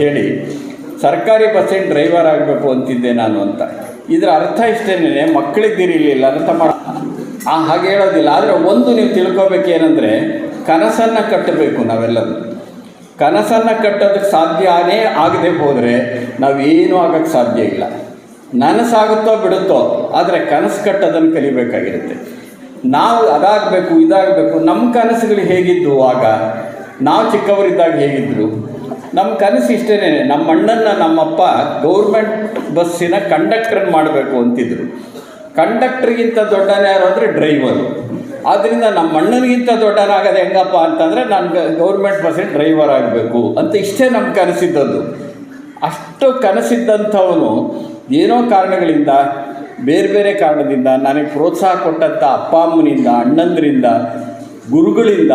ಹೇಳಿ, ಸರ್ಕಾರಿ ಬಸ್ಸಿನ ಡ್ರೈವರ್ ಆಗಬೇಕು ಅಂತಿದ್ದೆ ನಾನು ಅಂತ. ಇದರ ಅರ್ಥ ಇಷ್ಟೇನೆ ಮಕ್ಕಳಿದ್ದಿರಲಿಲ್ಲ ಅರ್ಥ ಮಾಡ ಆ ಹಾಗೆ ಹೇಳೋದಿಲ್ಲ. ಆದರೆ ಒಂದು ನೀವು ತಿಳ್ಕೊಬೇಕೇನೆಂದರೆ ಕನಸನ್ನು ಕಟ್ಟಬೇಕು ನಾವೆಲ್ಲರೂ. ಕನಸನ್ನು ಕಟ್ಟೋದಕ್ಕೆ ಸಾಧ್ಯನೇ ಆಗದೆ ಹೋದರೆ ನಾವೇನೂ ಆಗೋಕ್ಕೆ ಸಾಧ್ಯ ಇಲ್ಲ. ನನಸಾಗುತ್ತೋ ಬಿಡುತ್ತೋ, ಆದರೆ ಕನಸು ಕಟ್ಟೋದನ್ನು ಕಲಿಬೇಕಾಗಿರುತ್ತೆ. ನಾವು ಅದಾಗಬೇಕು, ಇದಾಗಬೇಕು ನಮ್ಮ ಕನಸುಗಳು ಹೇಗಿದ್ದು ಆಗ? ನಾವು ಚಿಕ್ಕವರಿದ್ದಾಗ ಹೇಗಿದ್ದರು ನಮ್ಮ ಕನಸು ಇಷ್ಟೇನೆ ನಮ್ಮ ಅಣ್ಣನ ನಮ್ಮಪ್ಪ ಗೌರ್ಮೆಂಟ್ ಬಸ್ಸಿನ ಕಂಡಕ್ಟರ್ ಮಾಡಬೇಕು ಅಂತಿದ್ರು. ಕಂಡಕ್ಟ್ರಿಗಿಂತ ದೊಡ್ಡನ ಯಾರು ಅಂದರೆ ಡ್ರೈವರು. ಆದ್ದರಿಂದ ನಮ್ಮ ಅಣ್ಣನಿಗಿಂತ ದೊಡ್ಡನಾಗೋದು ಹೆಂಗಪ್ಪ ಅಂತಂದರೆ ನಾನು ಗೌರ್ಮೆಂಟ್ ಬಸ್ಸಿನ ಡ್ರೈವರ್ ಆಗಬೇಕು ಅಂತ ಇಷ್ಟೇ ನಮ್ಮ ಕನಸಿದ್ದದ್ದು. ಅಷ್ಟು ಕನಸಿದ್ದಂಥವನು ಏನೋ ಕಾರಣಗಳಿಂದ, ಬೇರೆ ಬೇರೆ ಕಾರಣದಿಂದ, ನನಗೆ ಪ್ರೋತ್ಸಾಹ ಕೊಟ್ಟಂಥ ಅಪ್ಪ ಅಮ್ಮನಿಂದ, ಅಣ್ಣಂದ್ರಿಂದ, ಗುರುಗಳಿಂದ,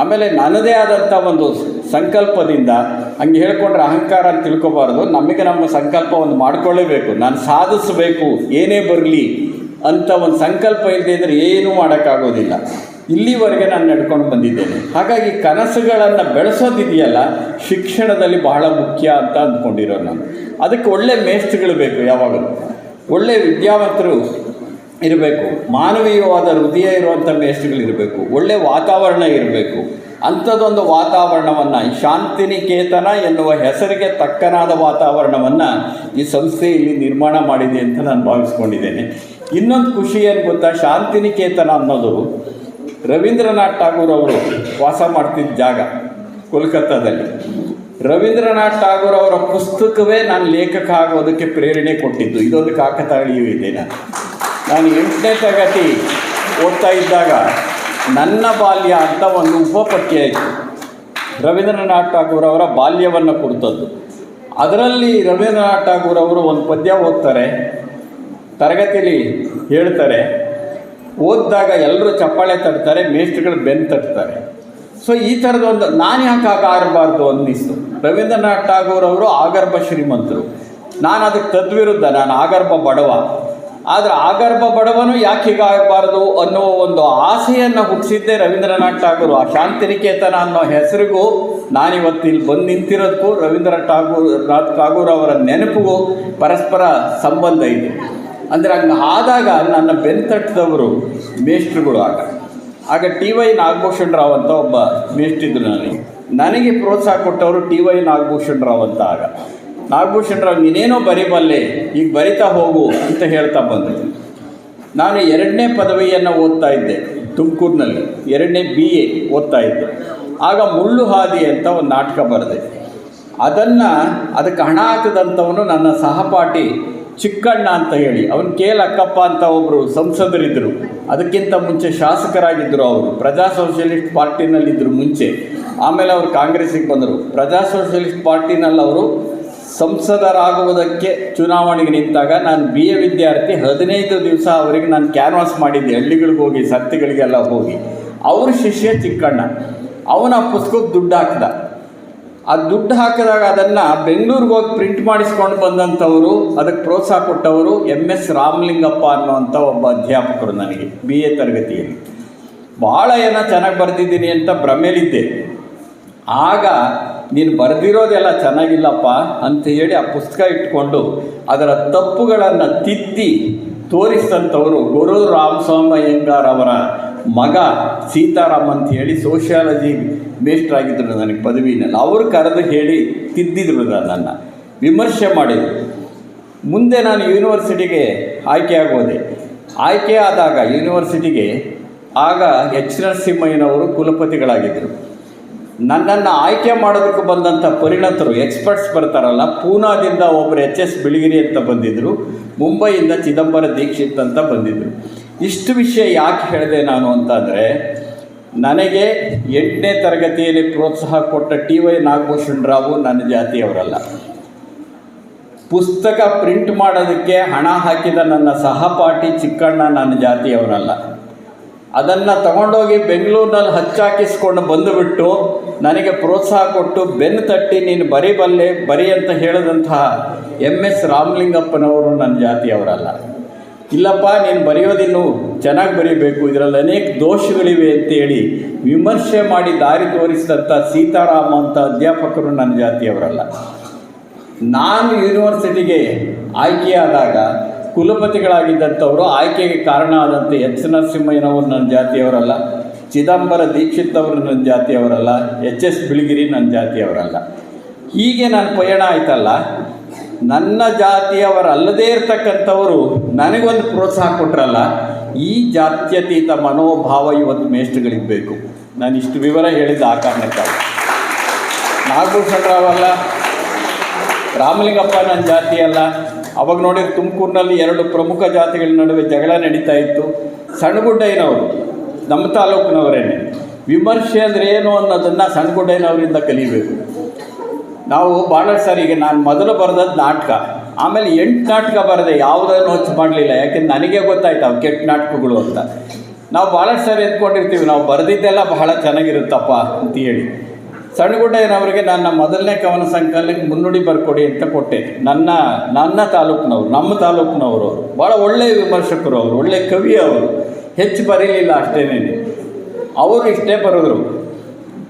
ಆಮೇಲೆ ನನ್ನದೇ ಆದಂಥ ಒಂದು ಸಂಕಲ್ಪದಿಂದ, ಹಂಗೆ ಹೇಳ್ಕೊಂಡ್ರೆ ಅಹಂಕಾರ ಅಂತ ತಿಳ್ಕೊಬಾರ್ದು. ನಮಗೆ ನಮ್ಮ ಸಂಕಲ್ಪ ಒಂದು ಮಾಡ್ಕೊಳ್ಳೇಬೇಕು. ನಾನು ಸಾಧಿಸಬೇಕು, ಏನೇ ಬರಲಿ ಅಂತ ಒಂದು ಸಂಕಲ್ಪ ಇಲ್ಲದೆ ಅಂದರೆ ಏನೂ ಮಾಡೋಕ್ಕಾಗೋದಿಲ್ಲ. ಇಲ್ಲಿವರೆಗೆ ನಾನು ನಡ್ಕೊಂಡು ಬಂದಿದ್ದೇನೆ. ಹಾಗಾಗಿ ಕನಸುಗಳನ್ನು ಬೆಳೆಸೋದಿದೆಯಲ್ಲ, ಶಿಕ್ಷಣದಲ್ಲಿ ಬಹಳ ಮುಖ್ಯ ಅಂತ ಅಂದ್ಕೊಂಡಿರೋ ನಾನು. ಅದಕ್ಕೆ ಒಳ್ಳೆ ಮೇಷ್ಟ್ರುಗಳು ಬೇಕು ಯಾವಾಗಲೂ. ಒಳ್ಳೆಯ ವಿದ್ಯಾವಂತರು ಇರಬೇಕು. ಮಾನವೀಯವಾದ ಹೃದಯ ಇರುವಂಥ ಮೇಷ್ಟ್ರುಗಳಿರಬೇಕು ಒಳ್ಳೆಯ ವಾತಾವರಣ ಇರಬೇಕು. ಅಂಥದ್ದೊಂದು ವಾತಾವರಣವನ್ನು ಶಾಂತಿನಿಕೇತನ ಎನ್ನುವ ಹೆಸರಿಗೆ ತಕ್ಕನಾದ ವಾತಾವರಣವನ್ನು ಈ ಸಂಸ್ಥೆ ಇಲ್ಲಿ ನಿರ್ಮಾಣ ಮಾಡಿದೆ ಅಂತ ನಾನು ಭಾವಿಸ್ಕೊಂಡಿದ್ದೇನೆ. ಇನ್ನೊಂದು ಖುಷಿ ಏನು ಗೊತ್ತಾ? ಶಾಂತಿನಿಕೇತನ ಅನ್ನೋದು ರವೀಂದ್ರನಾಥ್ ಠಾಗೂರ್ ಅವರು ವಾಸ ಮಾಡ್ತಿದ್ದ ಜಾಗ ಕೋಲ್ಕತ್ತಾದಲ್ಲಿ. ರವೀಂದ್ರನಾಥ್ ಠಾಗೂರ್ ಅವರ ಪುಸ್ತಕವೇ ನಾನು ಲೇಖಕ ಆಗೋದಕ್ಕೆ ಪ್ರೇರಣೆ ಕೊಟ್ಟಿದ್ದು. ಇದೊಂದು ಕಾಕತಾಳಿಯೂ ಇದೆ. ನಾನು ನಾನು ಎಂಟನೇ ತರಗತಿ ಓದ್ತಾ ಇದ್ದಾಗ ನನ್ನ ಬಾಲ್ಯ ಅಂತ ಒಂದು ರವೀಂದ್ರನಾಥ ರವೀಂದ್ರನಾಥ್ ಠಾಗೂರ್ ಅವರ ಬಾಲ್ಯವನ್ನು ಕುರಿತದ್ದು. ಅದರಲ್ಲಿ ರವೀಂದ್ರನಾಥ್ ಠಾಗೂರ್ ಅವರು ಒಂದು ಪದ್ಯ ಓದ್ತಾರೆ. ತರಗತಿಯಲ್ಲಿ ಹೇಳ್ತಾರೆ, ಓದಿದಾಗ ಎಲ್ಲರೂ ಚಪ್ಪಾಳೆ ತಟ್ತಾರೆ ಮೇಸ್ಟ್ರಿಗಳು ಬೆನ್ನು ತಟ್ತಾರೆ. ಸೊ ಈ ಥರದ ಒಂದು, ನಾನು ಯಾಕೆ ಆಗ ಆಗಬಾರ್ದು ಅನ್ನಿಸ್ತು. ರವೀಂದ್ರನಾಥ್ ಠಾಗೂರ್ ಅವರು ಆಗರ್ಭ ಶ್ರೀಮಂತರು. ನಾನು ಅದಕ್ಕೆ ತದ್ವಿರುದ್ಧ, ನಾನು ಆಗರ್ಭ ಬಡವ. ಆದರೆ ಆಗರ್ಭ ಬಡವನು ಯಾಕೆ ಹೀಗಾಗಬಾರದು ಅನ್ನೋ ಒಂದು ಆಸೆಯನ್ನು ಹುಟ್ಟಿಸಿದ್ದೇ ರವೀಂದ್ರನಾಥ್ ಠಾಗೂರ್. ಆ ಶಾಂತಿನಿಕೇತನ ಅನ್ನೋ ಹೆಸರಿಗೂ ನಾನಿವತ್ತು ಇಲ್ಲಿ ಬಂದು ನಿಂತಿರೋದಕ್ಕೂ ರವೀಂದ್ರನಾಥ್ ಠಾಗೂರ್ ನಾಥ್ ಠಾಗೂರ್ ಅವರ ನೆನಪಿಗೂ ಪರಸ್ಪರ ಸಂಬಂಧ ಇದೆ. ಅಂದರೆ ಹಂಗೆ ಆದಾಗ ನನ್ನ ಬೆನ್ತಟ್ಟದವರು ಮೇಷ್ಟ್ರುಗಳು ಆಗ. ಆಗ ಟಿ ವೈ ನಾಗಭೂಷಣ್ ರಾವ್ ಅಂತ ಒಬ್ಬ ಮೇಷ್ಟ್ರಿದ್ರು ನನಗೆ. ನನಗೆ ಪ್ರೋತ್ಸಾಹ ಕೊಟ್ಟವರು ಟಿ ವೈ ನಾಗಭೂಷಣ್ ರಾವ್ ಅಂತ ಆಗ. ನಾಗಭೂಷಣ್ ರಾವ್ ನೀನೇನೋ ಬರಿಬಲ್ಲೆ, ಈಗ ಬರಿತಾ ಹೋಗು ಅಂತ ಹೇಳ್ತಾ ಬಂದರು ನಾನು ಎರಡನೇ ಪದವಿಯನ್ನು ಓದ್ತಾ ಇದ್ದೆ, ತುಮಕೂರಿನಲ್ಲಿ. ಎರಡನೇ ಬಿ ಎ ಓದ್ತಾ ಇದ್ದೆ. ಆಗ ಮುಳ್ಳು ಹಾದಿ ಅಂತ ಒಂದು ನಾಟಕ ಬರೆದೆ. ಅದನ್ನು, ಅದಕ್ಕೆ ಹಣ ಹಾಕಿದಂಥವನು ನನ್ನ ಸಹಪಾಠಿ ಚಿಕ್ಕಣ್ಣ ಅಂತ ಹೇಳಿ. ಅವನು ಕೆ ಅಕ್ಕಪ್ಪ ಅಂತ ಒಬ್ಬರು ಸಂಸದರಿದ್ದರು ಅದಕ್ಕಿಂತ ಮುಂಚೆ ಶಾಸಕರಾಗಿದ್ದರು ಅವರು. ಪ್ರಜಾ ಸೋಷಿಯಲಿಸ್ಟ್ ಪಾರ್ಟಿನಲ್ಲಿದ್ದರು ಮುಂಚೆ. ಆಮೇಲೆ ಅವರು ಕಾಂಗ್ರೆಸ್ಸಿಗೆ ಬಂದರು. ಪ್ರಜಾ ಸೋಷಿಯಲಿಸ್ಟ್ ಪಾರ್ಟಿನಲ್ಲಿ ಅವರು ಸಂಸದರಾಗುವುದಕ್ಕೆ ಚುನಾವಣೆಗೆ ನಿಂತಾಗ ನಾನು ಬಿ ಎ ವಿದ್ಯಾರ್ಥಿ ಹದಿನೈದು ದಿವಸ ಅವರಿಗೆ ನಾನು ಕ್ಯಾನ್ವಾಸ್ ಮಾಡಿದ್ದೆ. ಹಳ್ಳಿಗಳಿಗೆ ಹೋಗಿ, ಸತ್ತಿಗಳಿಗೆಲ್ಲ ಹೋಗಿ. ಅವ್ರ ಶಿಷ್ಯ ಚಿಕ್ಕಣ್ಣ, ಅವನ ಪುಸ್ತಕಕ್ಕೆ ದುಡ್ಡು ಹಾಕಿದ. ಆ ದುಡ್ಡು ಹಾಕಿದಾಗ ಅದನ್ನು ಬೆಂಗಳೂರಿಗೆ ಹೋಗಿ ಪ್ರಿಂಟ್ ಮಾಡಿಸ್ಕೊಂಡು ಬಂದಂಥವರು, ಅದಕ್ಕೆ ಪ್ರೋತ್ಸಾಹ ಕೊಟ್ಟವರು ಎಂ ಎಸ್ ರಾಮಲಿಂಗಪ್ಪ ಅನ್ನುವಂಥ ಒಬ್ಬ ಅಧ್ಯಾಪಕರು ನನಗೆ ಬಿ ಎ ತರಗತಿಯಲ್ಲಿ. ಭಾಳ ಏನೋ ಚೆನ್ನಾಗಿ ಬರೆದಿದ್ದೀನಿ ಅಂತ ಭ್ರಮೇಲಿದ್ದೆ ಆಗ ನೀನು ಬರೆದಿರೋದೆಲ್ಲ ಚೆನ್ನಾಗಿಲ್ಲಪ್ಪ ಅಂತ ಹೇಳಿ ಆ ಪುಸ್ತಕ ಇಟ್ಕೊಂಡು ಅದರ ತಪ್ಪುಗಳನ್ನು ತಿದ್ದಿ ತೋರಿಸಿದಂಥವರು ಗುರು ಅವರ ಮಗ ಸೀತಾರಾಮ್ ಅಂತ ಹೇಳಿ ಸೋಷಿಯಾಲಜಿ ಮೇಷ್ಟ್ರಾಗಿದ್ದರು ನನಗೆ ಪದವಿನಲ್ಲಿ. ಅವರು ಕರೆದು ಹೇಳಿ ತಿದ್ದಿದ್ರು ನನ್ನನ್ನು ವಿಮರ್ಶೆ ಮಾಡಿದರು. ಮುಂದೆ ನಾನು ಯೂನಿವರ್ಸಿಟಿಗೆ ಆಯ್ಕೆ ಆಗೋದೆ. ಆಯ್ಕೆ ಆದಾಗ ಯೂನಿವರ್ಸಿಟಿಗೆ ಆಗ ಎಚ್ ನರಸಿಂಹಯ್ಯನವರು ಕುಲಪತಿಗಳಾಗಿದ್ದರು ನನ್ನನ್ನು ಆಯ್ಕೆ ಮಾಡೋದಕ್ಕೆ ಬಂದಂಥ ಪರಿಣತರು ಎಕ್ಸ್ಪರ್ಟ್ಸ್ ಬರ್ತಾರಲ್ಲ, ಪೂನಾದಿಂದ ಒಬ್ಬರು ಎಚ್ ಎಸ್ ಬಿಳಿಗಿರಿ ಅಂತ ಬಂದಿದ್ದರು ಮುಂಬೈಯಿಂದ ಚಿದಂಬರ ದೀಕ್ಷಿತ್ ಅಂತ ಬಂದಿದ್ದರು ಇಷ್ಟು ವಿಷಯ ಯಾಕೆ ಹೇಳಿದೆ ನಾನು ಅಂತಂದರೆ, ನನಗೆ ಎಂಟನೇ ತರಗತಿಯಲ್ಲಿ ಪ್ರೋತ್ಸಾಹ ಕೊಟ್ಟ ಟಿ ವೈ ನಾಗಭೂಷಣ್ ರಾವು ನನ್ನ ಜಾತಿಯವರಲ್ಲ. ಪುಸ್ತಕ ಪ್ರಿಂಟ್ ಮಾಡೋದಕ್ಕೆ ಹಣ ಹಾಕಿದ ನನ್ನ ಸಹಪಾಠಿ ಚಿಕ್ಕಣ್ಣ ನನ್ನ ಜಾತಿಯವರಲ್ಲ. ಅದನ್ನು ತಗೊಂಡೋಗಿ ಬೆಂಗಳೂರಿನಲ್ಲಿ ಹಚ್ಚಾಕಿಸ್ಕೊಂಡು ಬಂದುಬಿಟ್ಟು ನನಗೆ ಪ್ರೋತ್ಸಾಹ ಕೊಟ್ಟು, ಬೆನ್ನು ತಟ್ಟಿ, ನೀನು ಬರಿಬಲ್ಲೆ ಬರಿ ಅಂತ ಹೇಳಿದಂತಹ ಎಂ ಎಸ್ ರಾಮಲಿಂಗಪ್ಪನವರು ನನ್ನ ಜಾತಿಯವರಲ್ಲ. ಇಲ್ಲಪ್ಪ, ನೀನು ಬರೆಯೋದಿನ್ನು ಚೆನ್ನಾಗಿ ಬರೀಬೇಕು. ಇದರಲ್ಲಿ ಅನೇಕ ದೋಷಗಳಿವೆ ಅಂತೇಳಿ ವಿಮರ್ಶೆ ಮಾಡಿ ದಾರಿ ತೋರಿಸಿದಂಥ ಸೀತಾರಾಮ ಅಂತ ಅಧ್ಯಾಪಕರು ನನ್ನ ಜಾತಿಯವರಲ್ಲ. ನಾನು ಯೂನಿವರ್ಸಿಟಿಗೆ ಆಯ್ಕೆಯಾದಾಗ ಕುಲಪತಿಗಳಾಗಿದ್ದಂಥವರು ಆಯ್ಕೆಗೆ ಕಾರಣ ಆದಂತೆ ಎಚ್ ನರಸಿಂಹಯ್ಯನವರು ನನ್ನ ಜಾತಿಯವರಲ್ಲ, ಚಿದಂಬರ ದೀಕ್ಷಿತ್ ಅವರು ನನ್ನ ಜಾತಿಯವರಲ್ಲ ಎಚ್ ಎಸ್ ಬಿಳಿಗಿರಿ ನನ್ನ ಜಾತಿಯವರಲ್ಲ. ಹೀಗೆ ನಾನು ಪಯಣ ಆಯ್ತಲ್ಲ, ನನ್ನ ಜಾತಿಯವರಲ್ಲದೇ ಇರತಕ್ಕಂಥವರು ನನಗೊಂದು ಪ್ರೋತ್ಸಾಹ ಕೊಟ್ರಲ್ಲ, ಈ ಜಾತ್ಯತೀತ ಮನೋಭಾವ ಇವತ್ತು ಮೇಷ್ಟ್ರುಗಳಿಗೆ ಬೇಕು. ನಾನು ಇಷ್ಟು ವಿವರ ಹೇಳಿದ ಆ ಕಾರಣಕ್ಕಾಗಿ. ನಾಗಭೂಷಣರಾವಲ್ಲ ಅಲ್ಲ, ರಾಮಲಿಂಗಪ್ಪ ನನ್ನ ಜಾತಿ ಅಲ್ಲ ಅವಾಗ ನೋಡಿದ್ರೆ ತುಮಕೂರಿನಲ್ಲಿ ಎರಡು ಪ್ರಮುಖ ಜಾತಿಗಳ ನಡುವೆ ಜಗಳ ನಡೀತಾ ಇತ್ತು. ಸಣ್ಣಗುಡ್ಡಯ್ಯನವರು, ನಮ್ಮ ತಾಲೂಕಿನವರೇನೆ ವಿಮರ್ಶೆ ಅಂದರೆ ಏನು ಅನ್ನೋದನ್ನು ಸಣ್ಣಗುಡ್ಡಯ್ಯನವರಿಂದ ಕಲಿಬೇಕು. ನಾವು ಭಾಳ ಸರಿಗೆ ನಾನು ಮೊದಲು ಬರೆದದ್ದು ನಾಟಕ. ಆಮೇಲೆ ಎಂಟು ನಾಟಕ ಬರೆದೆ, ಯಾವುದನ್ನು ಹೊಚ್ಚು ಮಾಡಲಿಲ್ಲ. ಯಾಕೆಂದ್ರೆ ನನಗೆ ಗೊತ್ತಾಯ್ತು ಅವು ಕೆಟ್ಟ ನಾಟಕಗಳು ಅಂತ. ನಾವು ಭಾಳಷ್ಟು ಸಾರಿ ಎತ್ಕೊಂಡಿರ್ತೀವಿ, ನಾವು ಬರೆದಿದ್ದೆಲ್ಲ ಬಹಳ ಚೆನ್ನಾಗಿರುತ್ತಪ್ಪ ಅಂತ ಹೇಳಿ. ಸಣ್ಣಗುಡ್ಡಯ್ಯನವರಿಗೆ ನನ್ನ ಮೊದಲನೇ ಕವನ ಸಂಕಲನಕ್ಕೆ ಮುನ್ನುಡಿ ಬರ್ಕೊಡಿ ಅಂತ ಕೊಟ್ಟೆ. ನನ್ನ ನನ್ನ ತಾಲೂಕಿನವರು, ನಮ್ಮ ತಾಲೂಕಿನವರು ಅವರು. ಭಾಳ ಒಳ್ಳೆಯ ವಿಮರ್ಶಕರು ಅವರು ಒಳ್ಳೆಯ ಕವಿ ಅವರು. ಹೆಚ್ಚು ಬರೀಲಿಲ್ಲ ಅಷ್ಟೇನೆ. ಅವರು ಇಷ್ಟೇ ಬರೆದ್ರು.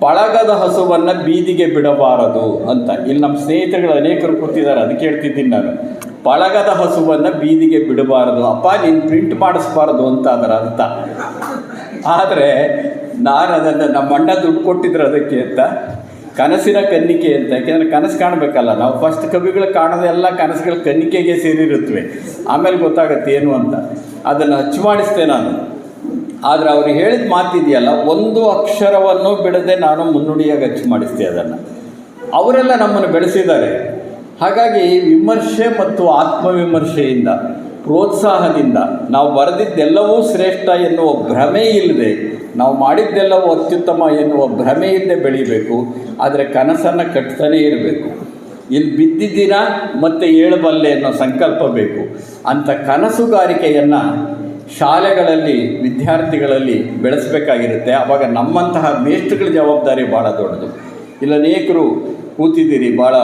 ಬಳಗದ ಹಸುವನ್ನು ಬೀದಿಗೆ ಬಿಡಬಾರದು ಅಂತ. ಇಲ್ಲಿ ನಮ್ಮ ಸ್ನೇಹಿತರುಗಳು ಅನೇಕರು ಕೂತಿದ್ದಾರೆ ಅದಕ್ಕೆ ಹೇಳ್ತಿದ್ದೀನಿ ನಾನು. ಬಳಗದ ಹಸುವನ್ನು ಬೀದಿಗೆ ಬಿಡಬಾರದು. ಅಪ್ಪ, ನೀನು ಪ್ರಿಂಟ್ ಮಾಡಿಸ್ಬಾರ್ದು ಅಂತ ಅದರ ಅರ್ಥ. ಆದರೆ ನಾನು ಅದನ್ನು ನಮ್ಮ ಅಣ್ಣ ದುಡ್ಡು ಕೊಟ್ಟಿದ್ರು ಅದಕ್ಕೆ ಅಂತ, ಕನಸಿನ ಕನ್ನಿಕೆ ಅಂತ, ಯಾಕೆಂದರೆ ಕನಸು ಕಾಣಬೇಕಲ್ಲ ನಾವು ಫಸ್ಟ್ ಕವಿಗಳು ಕಾಣೋದೆಲ್ಲ ಕನಸುಗಳ ಕನ್ನಿಕೆಗೆ ಸೇರಿರುತ್ತವೆ. ಆಮೇಲೆ ಗೊತ್ತಾಗತ್ತೆ ಏನು ಅಂತ. ಅದನ್ನು ಅಚ್ಚು ಮಾಡಿಸ್ತೆ ನಾನು. ಆದರೆ ಅವರು ಹೇಳಿದ ಮಾತಿದೆಯಲ್ಲ, ಒಂದು ಅಕ್ಷರವನ್ನು ಬಿಡದೆ ನಾನು ಮುನ್ನುಡಿಯಾಗಿ ಅಚ್ಚು ಮಾಡಿಸ್ತೆ ಅದನ್ನು. ಅವರೆಲ್ಲ ನಮ್ಮನ್ನು ಬೆಳೆಸಿದ್ದಾರೆ. ಹಾಗಾಗಿ ವಿಮರ್ಶೆ ಮತ್ತು ಆತ್ಮವಿಮರ್ಶೆಯಿಂದ, ಪ್ರೋತ್ಸಾಹದಿಂದ ನಾವು ಬರೆದಿದ್ದೆಲ್ಲವೂ ಶ್ರೇಷ್ಠ ಎನ್ನುವ ಭ್ರಮೆ ಇಲ್ಲದೆ ನಾವು ಮಾಡಿದ್ದೆಲ್ಲವೂ ಅತ್ಯುತ್ತಮ ಎನ್ನುವ ಭ್ರಮೆಯಿಂದ ಬೆಳಿಬೇಕು, ಆದರೆ ಕನಸನ್ನು ಕಟ್ತಾನೇ ಇರಬೇಕು. ಇಲ್ಲಿ ಬಿದ್ದಿದ್ದೀನ ಮತ್ತೆ ಏಳಬಲ್ಲೆ ಅನ್ನೋ ಸಂಕಲ್ಪ ಬೇಕು. ಅಂಥ ಕನಸುಗಾರಿಕೆಯನ್ನು ಶಾಲೆಗಳಲ್ಲಿ, ವಿದ್ಯಾರ್ಥಿಗಳಲ್ಲಿ ಬೆಳೆಸಬೇಕಾಗಿರುತ್ತೆ. ಆವಾಗ ನಮ್ಮಂತಹ ಮೇಷ್ಟ್ರುಗಳ ಜವಾಬ್ದಾರಿ ಭಾಳ ದೊಡ್ಡದು. ಇಲ್ಲಿ ಅನೇಕರು ಕೂತಿದ್ದೀರಿ ಭಾಳ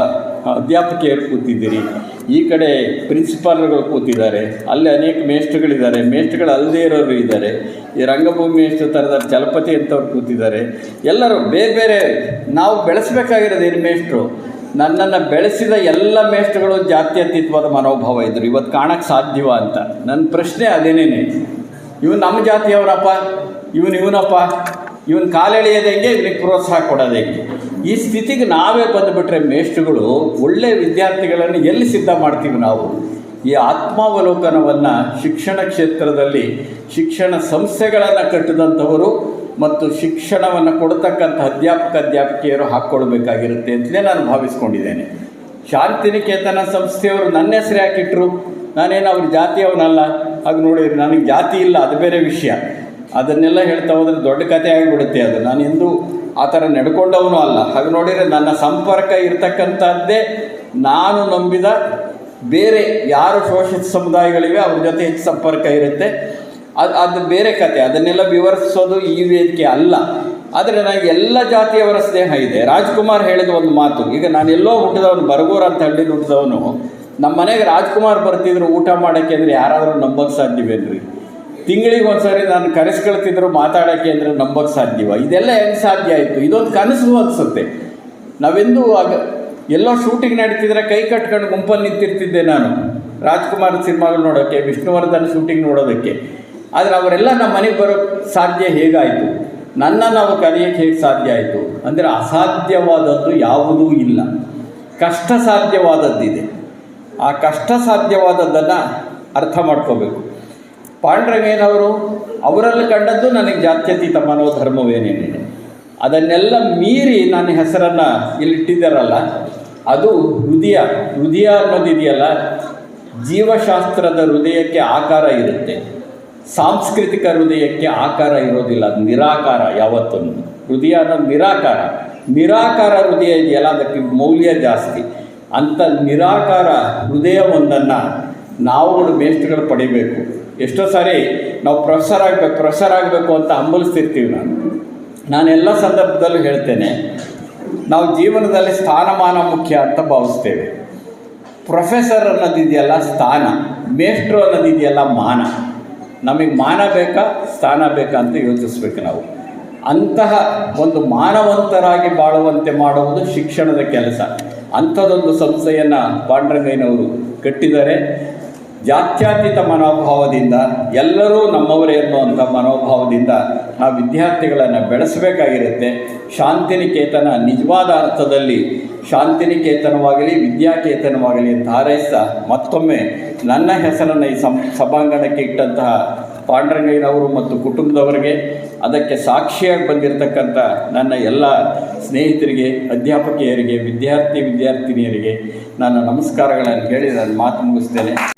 ಅಧ್ಯಾಪಕಿಯರು ಕೂತಿದ್ದೀರಿ. ಈ ಕಡೆ ಪ್ರಿನ್ಸಿಪಾಲ್ಗಳು ಕೂತಿದ್ದಾರೆ, ಅಲ್ಲಿ ಅನೇಕ ಮೇಷ್ಟ್ರುಗಳಿದ್ದಾರೆ, ಮೇಷ್ಟ್ರುಗಳು ಅಲ್ಲದೇ ಇರೋರು ಇದ್ದಾರೆ. ಈ ರಂಗಭೂಮಿ ಎಷ್ಟು ಥರದ ಚಲಪತಿ ಅಂತವ್ರು ಕೂತಿದ್ದಾರೆ. ಎಲ್ಲರೂ ಬೇರೆ ಬೇರೆ, ನಾವು ಬೆಳೆಸಬೇಕಾಗಿರೋದು ಏನು ಮೇಷ್ಟ್ರು? ನನ್ನನ್ನು ಬೆಳೆಸಿದ ಎಲ್ಲ ಮೇಷ್ಟ್ರುಗಳು ಜಾತ್ಯತೀತವಾದ ಮನೋಭಾವ ಇದ್ದರು ಇವತ್ತು ಕಾಣಕ್ಕೆ ಸಾಧ್ಯವ ಅಂತ. ನನ್ನ ಪ್ರಶ್ನೆ ಅದೇನೇನೆ? ಇವನು ನಮ್ಮ ಜಾತಿಯವರಪ್ಪ? ಇವನು ಇವನಪ್ಪ? ಇವನು ಕಾಲೆಳೆಯೋದಂಗೆ ಇವನಿಗೆ ಪ್ರೋತ್ಸಾಹ ಕೊಡೋದಂಗೆ ಈ ಸ್ಥಿತಿಗೆ ನಾವೇ ಬಂದುಬಿಟ್ರೆ ಮೇಷ್ಟ್ರುಗಳು ಒಳ್ಳೆಯ ವಿದ್ಯಾರ್ಥಿಗಳನ್ನು ಎಲ್ಲಿ ಸಿದ್ಧ ಮಾಡ್ತೀವಿ ನಾವು? ಈ ಆತ್ಮಾವಲೋಕನವನ್ನು ಶಿಕ್ಷಣ ಕ್ಷೇತ್ರದಲ್ಲಿ ಶಿಕ್ಷಣ ಸಂಸ್ಥೆಗಳನ್ನು ಕಟ್ಟಿದಂಥವರು ಮತ್ತು ಶಿಕ್ಷಣವನ್ನು ಕೊಡ್ತಕ್ಕಂಥ ಅಧ್ಯಾಪಕ, ಅಧ್ಯಾಪಕಿಯರು ಹಾಕ್ಕೊಳ್ಬೇಕಾಗಿರುತ್ತೆ ಅಂತಲೇ ನಾನು ಭಾವಿಸ್ಕೊಂಡಿದ್ದೇನೆ. ಶಾಂತಿನಿಕೇತನ ಸಂಸ್ಥೆಯವರು ನನ್ನ ಹೆಸರು ಯಾಕಿಟ್ರು? ನಾನೇನು ಅವ್ರ ಜಾತಿಯವನಲ್ಲ? ಹಾಗೆ ನೋಡಿದ್ರೆ ನನಗೆ ಜಾತಿ ಇಲ್ಲ, ಅದು ಬೇರೆ ವಿಷಯ. ಅದನ್ನೆಲ್ಲ ಹೇಳ್ತಾ ಹೋದರೆ ದೊಡ್ಡ ಕಥೆ ಆಗಿಬಿಡುತ್ತೆ ಅದು. ನಾನು ಎಂದೂ ಆ ಥರ ನಡ್ಕೊಂಡವನು ಅಲ್ಲ. ಹಾಗೆ ನೋಡಿದರೆ ನನ್ನ ಸಂಪರ್ಕ ಇರತಕ್ಕಂಥದ್ದೇ ನಾನು ನಂಬಿದ ಬೇರೆ ಯಾರು ಶೋಷಿತ ಸಮುದಾಯಗಳಿವೆ, ಅವ್ರ ಜೊತೆ ಹೆಚ್ಚು ಸಂಪರ್ಕ ಇರುತ್ತೆ. ಅದು ಅದು ಬೇರೆ ಕತೆ. ಅದನ್ನೆಲ್ಲ ವಿವರಿಸೋದು ಈ ವೇದಿಕೆ ಅಲ್ಲ. ಆದರೆ ನನಗೆ ಎಲ್ಲ ಜಾತಿಯವರ ಸ್ನೇಹ ಇದೆ. ರಾಜ್ಕುಮಾರ್ ಹೇಳಿದ ಒಂದು ಮಾತು. ಈಗ ನಾನು ಎಲ್ಲೋ ಹುಟ್ಟಿದವನು, ಬರಗೂರು ಅಂತ ಹಳ್ಳಿ ಹುಟ್ಟಿದವನು ನಮ್ಮ ಮನೆಗೆ ರಾಜ್ಕುಮಾರ್ ಬರ್ತಿದ್ರು ಊಟ ಮಾಡೋಕ್ಕೆ ಅಂದರೆ ಯಾರಾದರೂ ನಂಬೋಕ್ಕೆ ಸಾಧ್ಯವೇನ್ರಿ? ತಿಂಗಳಿಗೆ ಒಂದ್ಸರಿ ನಾನು ಕರೆಸ್ಕೊಳ್ತಿದ್ರು ಮಾತಾಡೋಕ್ಕೆ ಅಂದರೆ ನಂಬೋಕ್ಕೆ ಸಾಧ್ಯವ. ಇದೆಲ್ಲ ಹೆಂಗೆ ಸಾಧ್ಯ ಆಯಿತು? ಇದೊಂದು ಕನಸು ಅನಿಸುತ್ತೆ. ನಾವೆಂದು ಆಗ ಎಲ್ಲೋ ಶೂಟಿಂಗ್ ನಡೀತಿದ್ರೆ ಕೈ ಕಟ್ಕೊಂಡು ಗುಂಪಲ್ಲಿ ನಿಂತಿರ್ತಿದ್ದೆ ನಾನು. ರಾಜ್ಕುಮಾರ್ ಸಿನಿಮಾಗಳು ನೋಡೋಕ್ಕೆ ವಿಷ್ಣುವರ್ಧನ್ ಶೂಟಿಂಗ್ ನೋಡೋದಕ್ಕೆ. ಆದರೆ ಅವರೆಲ್ಲ ನಮ್ಮ ಮನೆಗೆ ಬರೋಕ್ಕೆ ಸಾಧ್ಯ ಹೇಗಾಯಿತು? ನನ್ನ ನಾವು ಕಲಿಯೋಕ್ಕೆ ಹೇಗೆ ಸಾಧ್ಯ ಆಯಿತು? ಅಂದರೆ ಅಸಾಧ್ಯವಾದದ್ದು ಯಾವುದೂ ಇಲ್ಲ. ಕಷ್ಟ ಸಾಧ್ಯವಾದದ್ದಿದೆ ಆ ಕಷ್ಟ ಸಾಧ್ಯವಾದದ್ದನ್ನು ಅರ್ಥ ಮಾಡ್ಕೋಬೇಕು. ಪಾಂಡ್ರಂಗೇನವರು ಅವರಲ್ಲಿ ಕಂಡದ್ದು ನನಗೆ ಜಾತ್ಯತೀತ ಮನೋಧರ್ಮವೇನೇನಿದೆ ಅದನ್ನೆಲ್ಲ ಮೀರಿ ನನ್ನ ಹೆಸರನ್ನು ಇಲ್ಲಿಟ್ಟಿದ್ದಾರಲ್ಲ, ಅದು ಹೃದಯ ಹೃದಯ ಅನ್ನೋದಿದೆಯಲ್ಲ, ಜೀವಶಾಸ್ತ್ರದ ಹೃದಯಕ್ಕೆ ಆಕಾರ ಇರುತ್ತೆ. ಸಾಂಸ್ಕೃತಿಕ ಹೃದಯಕ್ಕೆ ಆಕಾರ ಇರೋದಿಲ್ಲ, ಅದು ನಿರಾಕಾರ ಯಾವತ್ತೂ ಹೃದಯ ಅನ್ನೋದು ನಿರಾಕಾರ. ನಿರಾಕಾರ ಹೃದಯ ಇದೆಯಲ್ಲ, ಅದಕ್ಕೆ ಮೌಲ್ಯ ಜಾಸ್ತಿ. ಅಂಥ ನಿರಾಕಾರ ಹೃದಯ ಒಂದನ್ನು ನಾವುಗಳು ಮೇಷ್ಟ್ರುಗಳು ಪಡಿಬೇಕು. ಎಷ್ಟೋ ಸಾರಿ ನಾವು ಪ್ರೊಫೆಸರ್ ಆಗಬೇಕು ಪ್ರೊಫೆಸರ್ ಆಗಬೇಕು ಅಂತ ಹಂಬಲಿಸ್ತಿರ್ತೀವಿ ನಾನು ನಾನು ಎಲ್ಲ ಸಂದರ್ಭದಲ್ಲೂ ಹೇಳ್ತೇನೆ, ನಾವು ಜೀವನದಲ್ಲಿ ಸ್ಥಾನಮಾನ ಮುಖ್ಯ ಅಂತ ಭಾವಿಸ್ತೇವೆ. ಪ್ರೊಫೆಸರ್ ಅನ್ನೋದಿದೆಯಲ್ಲ ಸ್ಥಾನ, ಮೇಷ್ಟ್ರು ಅನ್ನೋದಿದೆಯಲ್ಲ ಮಾನ. ನಮಗೆ ಮಾನ ಬೇಕಾ, ಸ್ಥಾನ ಬೇಕಾ ಅಂತ ಯೋಚಿಸ್ಬೇಕು ನಾವು. ಅಂತಹ ಒಂದು ಮಾನವಂತರಾಗಿ ಬಾಳುವಂತೆ ಮಾಡುವುದು ಶಿಕ್ಷಣದ ಕೆಲಸ. ಅಂಥದ್ದೊಂದು ಸಂಸ್ಥೆಯನ್ನು ಪಾಂಡ್ರಂಗಯ್ಯನವರು ಕಟ್ಟಿದ್ದಾರೆ. ಜಾತ್ಯತೀತ ಮನೋಭಾವದಿಂದ ಎಲ್ಲರೂ ನಮ್ಮವರೇ ಅನ್ನುವಂಥ ಮನೋಭಾವದಿಂದ ನಾವು ವಿದ್ಯಾರ್ಥಿಗಳನ್ನು ಬೆಳೆಸಬೇಕಾಗಿರುತ್ತೆ. ಶಾಂತಿನಿಕೇತನ ನಿಜವಾದ ಅರ್ಥದಲ್ಲಿ ಶಾಂತಿನಿಕೇತನವಾಗಲಿ, ವಿದ್ಯಾಕೇತನವಾಗಲಿ ಅಂತ ಹಾರೈಸ್ತಾ ಮತ್ತೊಮ್ಮೆ ನನ್ನ ಹೆಸರನ್ನು ಈ ಸಭಾಂಗಣಕ್ಕೆ ಇಟ್ಟಂತಹ ಪಾಂಡ್ರಂಗಯ್ಯನವರು ಮತ್ತು ಕುಟುಂಬದವರಿಗೆ, ಅದಕ್ಕೆ ಸಾಕ್ಷಿಯಾಗಿ ಬಂದಿರತಕ್ಕಂಥ ನನ್ನ ಎಲ್ಲ ಸ್ನೇಹಿತರಿಗೆ, ಅಧ್ಯಾಪಕಿಯರಿಗೆ, ವಿದ್ಯಾರ್ಥಿ ವಿದ್ಯಾರ್ಥಿನಿಯರಿಗೆ ನನ್ನ ನಮಸ್ಕಾರಗಳನ್ನು ಹೇಳಿ ನಾನು ಮಾತು ಮುಗಿಸ್ತೇನೆ.